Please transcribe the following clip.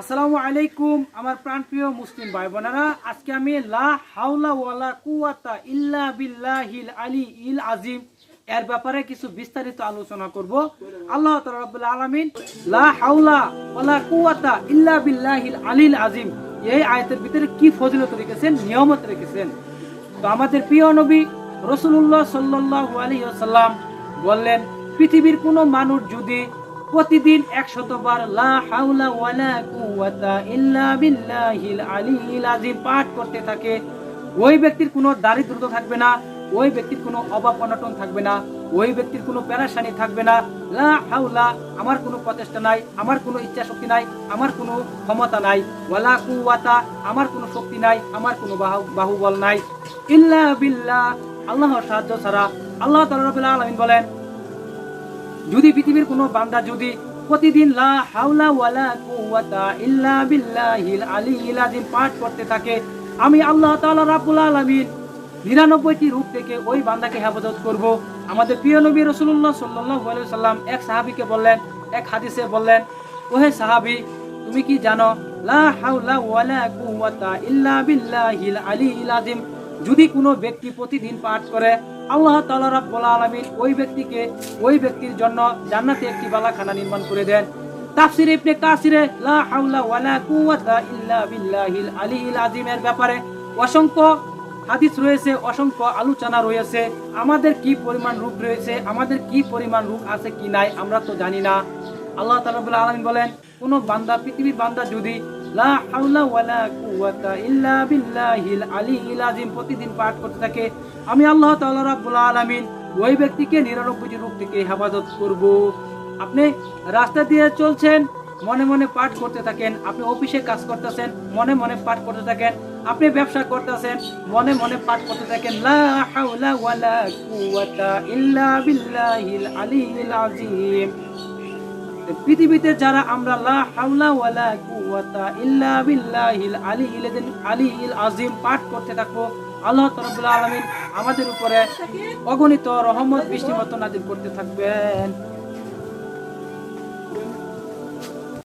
আসসালামু আলাইকুম, আমার প্রাণপ্রিয় মুসলিম ভাই বোনেরা আজকে আমি লা হাওলা ওয়ালা কুওয়াতা ইল্লা বিল্লাহিল আলী ইল আজিম এর ব্যাপারে কিছু বিস্তারিত আলোচনা করব। আল্লাহ তাআলা রাব্বুল আলামিন লা হাওলা ওয়ালা কুওয়াতা ইল্লা বিল্লাহিল আলিল আজিম এই আয়াতের ভিতরে কি ফজিলত রেখেছেন, নিয়মত রেখেছেন? তো আমাদের প্রিয় নবী রসুল্লাহ সাল্লাল্লাহু আলাইহি ওয়াসাল্লাম বললেন, পৃথিবীর কোনো মানুষ যদি প্রতিদিন একশত বার লা ওয়ালা আযীম পাঠ করতে থাকে। ওই ব্যক্তির কোনো দারিদ্রতা থাকবে না, ওই ব্যক্তির কোনো অভাব অনটন থাকবে না, ওই ব্যক্তির কোনো প্যারাসানি থাকবে না। লা হাওলা, আমার কোনো প্রচেষ্টা নাই, আমার কোনো ইচ্ছা শক্তি নাই, আমার কোনো ক্ষমতা নাই। ওয়ালা কুওয়াতা, আমার কোনো শক্তি নাই, আমার কোনো বাহু বাহুবল নাই। ইল্লা বিল্লাহ, আল্লাহর সাহায্য ছাড়া। আল্লাহ রাব্বুল আলামিন বলেন যদি পৃথিবীর কোনো বান্দা যদি প্রতিদিন লা হাওলা ওয়ালা কুওয়াতা ইল্লা বিল্লাহিল আলিয়্যিল আযীম পাঠ করতে থাকে, আমি আল্লাহ তাআলা রাব্বুল আলামিন নিরানব্বইটি রূপ থেকে ওই বান্দাকে হেফাজত করব। আমাদের প্রিয় নবী রাসূলুল্লাহ সাল্লাল্লাহু আলাইহি সাল্লাম এক সাহাবীকে বললেন, এক হাদিসে বললেন, ওহে সাহাবী, তুমি কি জানো, লা হাওলা ওয়ালা কুওয়াতা ইল্লা বিল্লাহিল আলিয়্যিল আযীম, যদি কোনো ব্যক্তি প্রতিদিন পাঠ করে আল্লাহ তাআলা রাব্বুল আলামিন ওই ব্যক্তিকে, ওই ব্যক্তির জন্য জান্নাতে একটি বালাখানা নির্মাণ করে দেন। তাফসির ইবনে কাসিরে, লা হাওলা ওয়ালা কুওয়াতা ইল্লা বিল্লাহিল আলিয়্যিল আযীমের ব্যাপারে অসংখ্য হাদিস রয়েছে, অসংখ্য আলোচনা রয়েছে। আমাদের কি পরিমাণ রূপ রয়েছে, আমাদের কি পরিমাণ রূপ আছে কি নাই আমরা তো জানি না। আল্লাহ তাআলা রাব্বুল আলামিন বলেন, কোন বান্দা, পৃথিবীর বান্দা যদি লা হাওলা ওয়ালা কুওয়াতা ইল্লা বিল্লাহিল আলিয়্যিল আযীম। প্রতিদিন পাঠ করতে থাকে। আমি আল্লাহ তাআলা রাব্বুল আলামিন, ওই ব্যক্তিকে নিরানব্বইটি রূপ থেকে হেফাজত করব। আপনি রাস্তা দিয়ে চলছেন, মনে মনে পাঠ করতে থাকেন, আপনি অফিসে কাজ করতেছেন, মনে মনে পাঠ করতে থাকেন, আপনি ব্যবসা করতেছেন, মনে মনে পাঠ করতে থাকেন, লা হাওলা ওয়ালা কুওয়াতা ইল্লা বিল্লাহিল আলিয়্যিল আযীম। পৃথিবীতে যারা আমরা লা হাওলা ওয়ালা কুওয়াতা ইল্লা বিল্লাহিল আলিহিল আলিহিল আজিম পাঠ করতে থাকব। আল্লাহ তরবুল্লা আলমিন আমাদের উপরে অগণিত রহমত বৃষ্টিমত নাজির করতে থাকবেন।